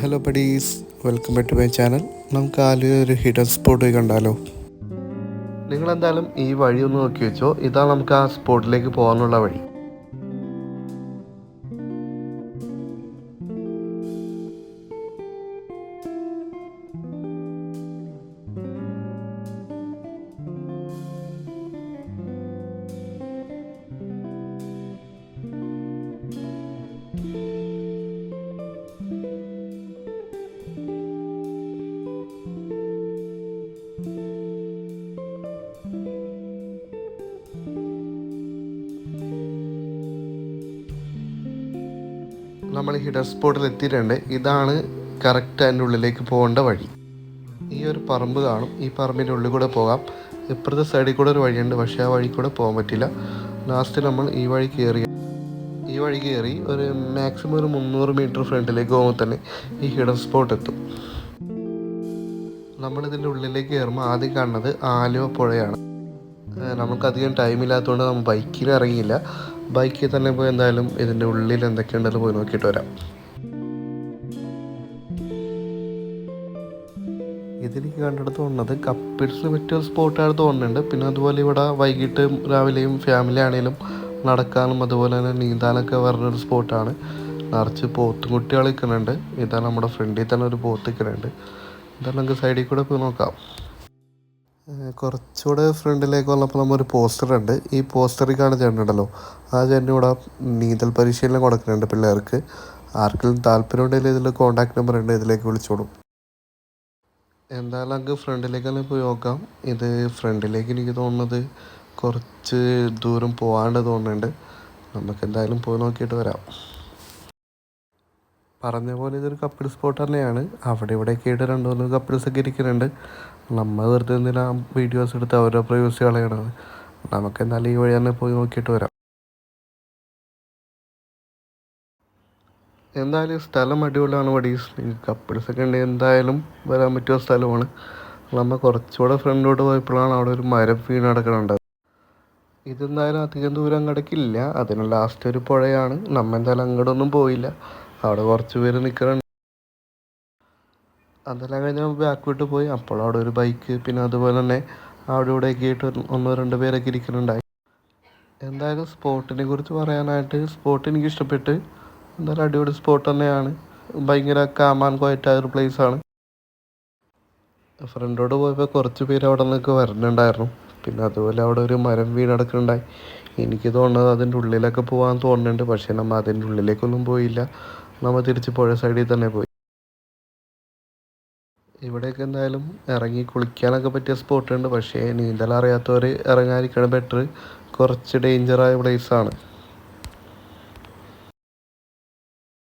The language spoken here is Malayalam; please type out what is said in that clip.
Hello buddies welcome back to my channel നമുക്ക് ആലു ഒരു ഹിഡൻ സ്പോട്ട് കണ്ടാലോ? നിങ്ങൾ എന്തായാലും ഈ വഴി ഒന്ന് നോക്കി വെച്ചോ. ഇതാണ് നമുക്ക് ആ സ്പോട്ടിലേക്ക് പോകാനുള്ള വഴി. നമ്മൾ ഹിഡർ സ്പോട്ടിൽ എത്തിയിട്ടുണ്ട്. ഇതാണ് കറക്റ്റ് അതിന്റെ ഉള്ളിലേക്ക് പോകേണ്ട വഴി. ഈ ഒരു പറമ്പ് കാണും. ഈ പറമ്പിന്റെ ഉള്ളിൽ കൂടെ പോകാം. ഇപ്പുറത്തെ സൈഡിൽ കൂടെ ഒരു വഴിയുണ്ട്. പക്ഷേ ആ വഴി കൂടെ പോകാൻ പറ്റില്ല. ലാസ്റ്റ് നമ്മൾ ഈ വഴി കയറി ഈ വഴി കയറി ഒരു മാക്സിമം ഒരു മുന്നൂറ് മീറ്റർ ഫ്രണ്ടിലേക്ക് പോകുമ്പോൾ തന്നെ ഈ ഹിഡൻ സ്പോട്ട് എത്തും. നമ്മളിതിന്റെ ഉള്ളിലേക്ക് കയറുമ്പോൾ ആദ്യം കാണുന്നത് ആലുവ പുഴയാണ്. നമുക്കധികം ടൈമില്ലാത്തതുകൊണ്ട് നമ്മൾ ബൈക്കിൽ ഇറങ്ങിയില്ല. ബൈക്കിൽ തന്നെ പോയി എന്തായാലും ഇതിന്റെ ഉള്ളിൽ എന്തൊക്കെയുണ്ടെന്ന് പോയി നോക്കിയിട്ട് വരാം. ഇതെനിക്ക് കണ്ടെടുത്ത് തോന്നുന്നത് കപ്പിൾസിന് പറ്റിയ സ്പോട്ടാണ് തോന്നുന്നുണ്ട്. പിന്നെ അതുപോലെ ഇവിടെ വൈകിട്ട് രാവിലെയും ഫാമിലി ആണെങ്കിലും നടക്കാനും അതുപോലെ തന്നെ നീന്താനൊക്കെ പറഞ്ഞൊരു സ്പോട്ടാണ്. നിറച്ച് പോത്തും കുട്ടികൾ നിൽക്കുന്നുണ്ട്. ഇതാണ് നമ്മുടെ ഫ്രണ്ടിൽ തന്നെ ഒരു പോത്ത് നിൽക്കുന്നുണ്ട്. എന്തായാലും നമുക്ക് സൈഡിൽ കൂടെ പോയി നോക്കാം. കുറച്ചുകൂടെ ഫ്രണ്ടിലേക്ക് വന്നപ്പോൾ നമ്മൾ ഒരു പോസ്റ്റർ ഉണ്ട്. ഈ പോസ്റ്ററിൽ കാണുന്ന ചേട്ടനുണ്ടല്ലോ ആ ചേട്ടൻ ഇവിടെ നീന്തൽ പരിശീലനം കൊടുക്കുന്നുണ്ട് പിള്ളേർക്ക്. ആർക്കെങ്കിലും താല്പര്യം ഉണ്ടെങ്കിൽ ഇതിൽ കോൺടാക്ട് നമ്പർ ഉണ്ട് ഇതിലേക്ക് വിളിച്ചോളും. എന്തായാലും അങ്ങ് ഫ്രണ്ടിലേക്ക് തന്നെ പോയി നോക്കാം. ഇത് ഫ്രണ്ടിലേക്ക് എനിക്ക് തോന്നുന്നത് കുറച്ച് ദൂരം പോകാണ്ട് തോന്നുന്നുണ്ട്. നമുക്ക് എന്തായാലും പോയി നോക്കിയിട്ട് വരാം. പറഞ്ഞ പോലെ ഇതൊരു കപ്പിൾ സ്പോട്ട് തന്നെയാണ്. അവിടെ ഇവിടെയൊക്കെ ആയിട്ട് രണ്ട് മൂന്ന് കപ്പിൾസ് ഒക്കെ ഇരിക്കുന്നുണ്ട്. നമ്മൾ വെറുതെ എന്തിനാ വീഡിയോസ് എടുത്ത് അവരെ പ്രൈവസി കളയണത് നമുക്ക് എന്നാലും ഈ വഴി തന്നെ പോയി നോക്കിയിട്ട് വരാം. എന്തായാലും സ്ഥലം അടിപൊളിയാണ് വടീസ് നിങ്ങൾക്ക് കപ്പിൾസ് ഒക്കെ ഉണ്ടെങ്കിൽ എന്തായാലും വരാൻ പറ്റിയ സ്ഥലമാണ്. നമ്മൾ കുറച്ചുകൂടെ ഫ്രണ്ടിലോട്ട് പോയപ്പോഴാണ് അവിടെ ഒരു മരം വീണ് കിടക്കണുണ്ട്. ഇതെന്തായാലും അധികം ദൂരം കിടക്കില്ല അതിന് ലാസ്റ്റ് ഒരു പുഴയാണ്. നമ്മ എന്തായാലും അങ്ങോട്ടൊന്നും പോയില്ല. അവിടെ കുറച്ച് പേര് നിൽക്കുന്നുണ്ട് അതെല്ലാം കഴിഞ്ഞ് ബാക്കോട്ട് പോയി. അപ്പോൾ അവിടെ ഒരു ബൈക്ക് പിന്നെ അതുപോലെ തന്നെ അവിടെ ഇവിടെയൊക്കെ ആയിട്ട് ഒന്നോ രണ്ടോ പേരൊക്കെ ഇരിക്കുന്നുണ്ടായി എന്തായാലും സ്പോട്ടിനെ കുറിച്ച് പറയാനായിട്ട് സ്പോട്ട് എനിക്ക് ഇഷ്ടപ്പെട്ട് എന്തായാലും അടിപൊളി സ്പോട്ട് തന്നെയാണ്. ഭയങ്കര കാമാൻ ക്വയറ്റായ ഒരു പ്ലേസ് ആണ്. ഫ്രണ്ടോട് പോയപ്പോൾ കുറച്ച് പേര് അവിടെ നിന്നൊക്കെ വരുന്നുണ്ടായിരുന്നു പിന്നെ അതുപോലെ അവിടെ ഒരു മരം വീണടക്കുന്നുണ്ടായി എനിക്ക് തോന്നുന്നത് അതിന്റെ ഉള്ളിലൊക്കെ പോകാൻ തോന്നുന്നുണ്ട്. പക്ഷേ നമ്മൾ അതിന്റെ ഉള്ളിലേക്കൊന്നും പോയില്ല. നമ്മൾ തിരിച്ച് പുഴ സൈഡിൽ തന്നെ പോയി. ഇവിടെയൊക്കെ എന്തായാലും ഇറങ്ങി കുളിക്കാനൊക്കെ പറ്റിയ സ്പോട്ടുണ്ട് പക്ഷേ നീന്തൽ അറിയാത്തവർ ഇറങ്ങാതിരിക്കണം ബെറ്റർ കുറച്ച് ഡേഞ്ചറായ പ്ലേസാണ്